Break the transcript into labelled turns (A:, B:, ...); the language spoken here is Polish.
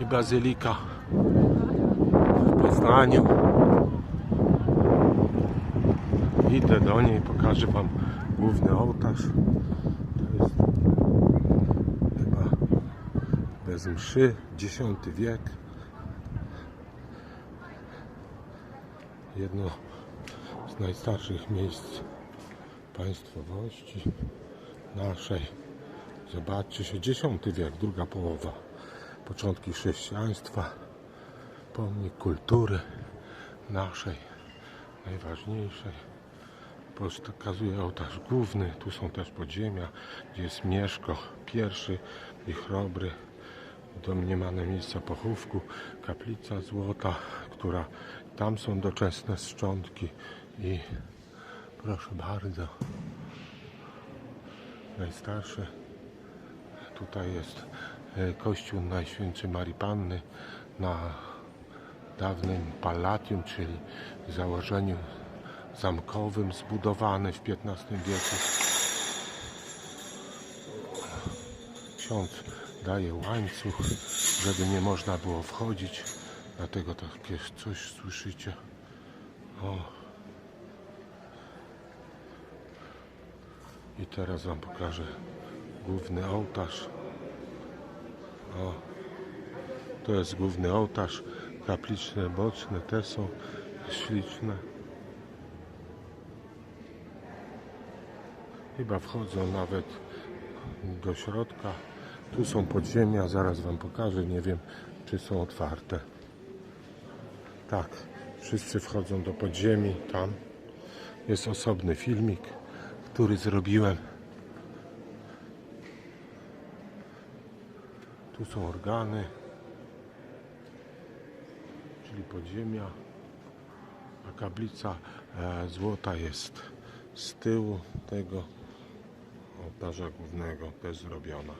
A: i bazylika w Poznaniu. Idę do niej, pokażę Wam główny ołtarz. To jest chyba bez mszy, X wiek. Jedno z najstarszych miejsc państwowości naszej. Zobaczcie się, X wiek, druga połowa, początki chrześcijaństwa, pomnik kultury naszej, najważniejszej. Pokazuje ołtarz główny, tu są też podziemia, gdzie jest Mieszko pierwszy i Chrobry, domniemane miejsca pochówku, kaplica złota, która tam są doczesne szczątki. I proszę bardzo, najstarsze tutaj jest kościół Najświętszej Marii Panny na dawnym Pallatium, czyli założeniu zamkowym zbudowany w XV wieku. Ksiądz daje łańcuch, żeby nie można było wchodzić. Dlatego takie coś słyszycie. O. I teraz wam pokażę główny ołtarz. O. To jest główny ołtarz. Kapliczne boczne też są śliczne. Chyba wchodzą nawet do środka. Tu są podziemia, zaraz Wam pokażę. Nie wiem, czy są otwarte. Tak, wszyscy wchodzą do podziemi. Tam jest osobny filmik, który zrobiłem. Tu są organy, czyli podziemia, a kaplica e, złota jest z tyłu tego ołtarza głównego też zrobiona.